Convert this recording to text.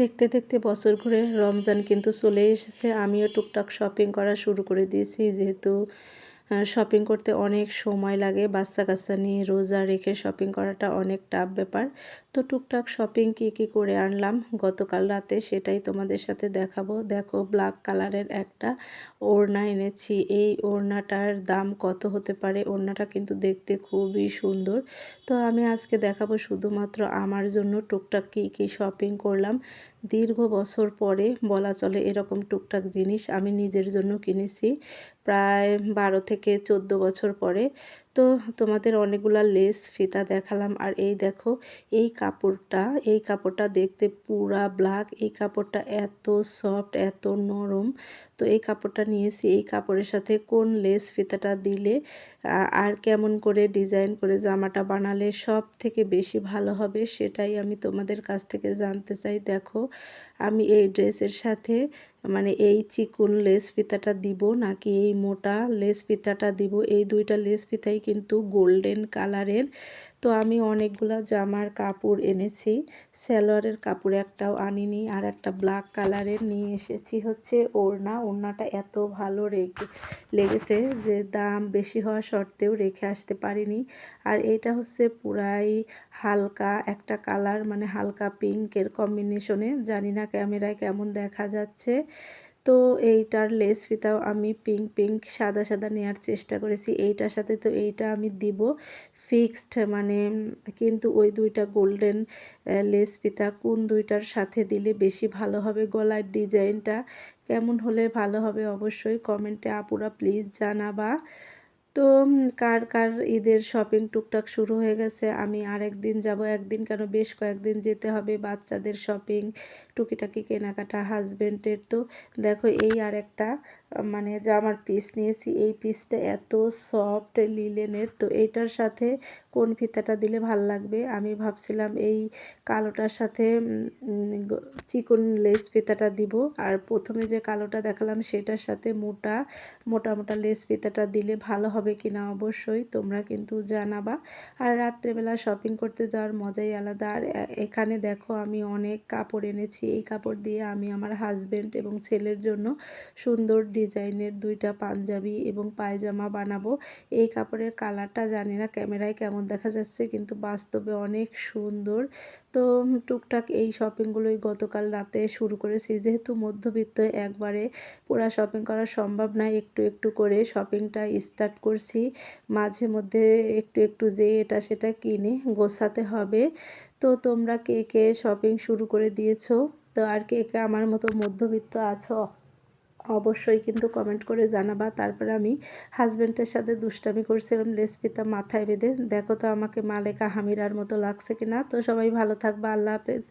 দেখতে দেখতে বছর ঘুরে রমজান কিন্তু চলে এসেছে। আমিও টুকটাক শপিং করা শুরু করে দিয়েছি, যেহেতু শপিং করতে অনেক সময় লাগে। বাচ্চা কাচ্চা নিয়ে রোজা রেখে শপিং করাটা অনেক টাফ ব্যাপার। তো টুকটাক শপিং কি কি করে আনলাম? গতকাল রাতে সেটাই তোমাদের সাথে দেখাবো। দেখো ব্ল্যাক কালারের একটা ওড়না এনেছি। এই ওড়নাটার দাম কত হতে পারে? ওড়নাটা কিন্তু দেখতে খুবই সুন্দর। তো আমি আজকে দেখাবো শুধুমাত্র আমার জন্য টুকটাক কি কি শপিং করলাম। দীর্ঘ বছর পরে বলা চলে এরকম টুকটাক জিনিস আমি নিজের জন্য কিনেছি। প্রায় বারো থেকে চোদ্দ বছর পরে তো তোমাদের অনেকগুলা লেস ফিতা দেখালাম। আর এই দেখো, এই কাপড়টা এই কাপড়টা দেখতে পুরা ব্ল্যাক এই কাপড়টা এত সফট এত নরম। তো এই কাপড়টা নিয়েছি, এই কাপড়ের সাথে কোন লেস ফিতাটা দিলে আর কেমন করে ডিজাইন করে জামাটা বানালে সব থেকে বেশি ভালো হবে সেটাই আমি তোমাদের কাছ থেকে জানতে চাই। দেখো, আমি এই ড্রেসের সাথে মানে এই চিকুন লেস ফিতাটা দিব নাকি এই মোটা লেস ফিতাটা দিব? এই দুইটা লেস ফিতাই কিন্তু গোল্ডেন কালারের। তো আমি অনেকগুলো জামার কাপড় এনেছি। সালোয়ারের কাপড় একটাও আনিনি আর একটা ব্ল্যাক কালারের নিয়ে এসেছি হচ্ছে ওড়না। ওড়নাটা এত ভালো রেখে, লেগেছে যে দাম বেশি হওয়া সত্ত্বেও রেখে আসতে পারিনি। আর এটা হচ্ছে পুরাই হালকা একটা কালার মানে হালকা পিঙ্কের কম্বিনেশনে। জানি না ক্যামেরায় কেমন দেখা যাচ্ছে। তো এইটার লেস ফিতাও আমি পিঙ্ক পিঙ্ক সাদা সাদা নেওয়ার চেষ্টা করেছি। এইটার সাথে তো এইটা আমি দিব ফিক্সড মানে কিন্তু ওই দুইটা গোল্ডেন লেস ফিতা কোন দুইটার সাথে দিলে বেশি ভালো হবে গলার ডিজাইনটা? কেমন হলে ভালো হবে অবশ্যই কমেন্টে আপুরা প্লিজ জানাবা। তো কার কার ঈদের শপিং টুকটাক শুরু হয়ে গেছে? আমি আর একদিন যাব। একদিন কেন? বেশ কয়েকদিন যেতে হবে বাচ্চাদের শপিং টুকিটাকি কেনাকাটা হাজব্যান্ডের তো। দেখো, এই আর একটা মানে জামার পিস নিয়েছি, এই পিসটা এত সফট লিলেনের তো এইটার সাথে কোন ফিতাটা দিলে ভালো লাগবে? আমি ভাবছিলাম এই কালোটার সাথে চিকন লেস ফিতাটা দিব। আর প্রথমে যে কালোটা দেখালাম, সেটার সাথে মোটা মোটা মোটা লেস ফিতাটা দিলে ভালো হবে কি না অবশ্যই তোমরা কিন্তু জানাবা। আর রাত্রেবেলা শপিং করতে যাওয়ার মজাই আলাদা। আর এখানে দেখো আমি অনেক কাপড় এনেছি। এই কাপড় দিয়ে আমি আমার হাজব্যান্ড এবং ছেলের জন্য সুন্দর ডিজাইনের দুইটা পাঞ্জাবি এবং পায়জামা বানাবো। এই কাপড়ের কালারটা জানি না ক্যামেরায় কেমন দেখা যাচ্ছে, কিন্তু বাস্তবে অনেক সুন্দর। তো টুকটাক এই শপিংগুলোই গতকাল রাতে শুরু করেছি। যেহেতু মধ্যবিত্ত, একবারে পুরা শপিং করা সম্ভব নয় একটু একটু করে শপিংটা স্টার্ট করছি। মাঝে মধ্যে একটু একটু যে এটা সেটা কিনে গোছাতে হবে। তো তোমরা কে কে শপিং শুরু করে দিয়েছ? তো আর কে কে আমার মতো মধ্যবিত্ত আছো? অবশ্যই কিন্তু কমেন্ট করে জানাবা। তারপরে আমি হাজব্যান্ডের সাথে দুষ্টামি করছিলাম লেসপিতা মাথায় বেঁধে। দেখো তো আমাকে মালেকা হামিরার মতো লাগছে কিনা। তো সবাই ভালো থাকবা, আল্লাহ হাফেজ।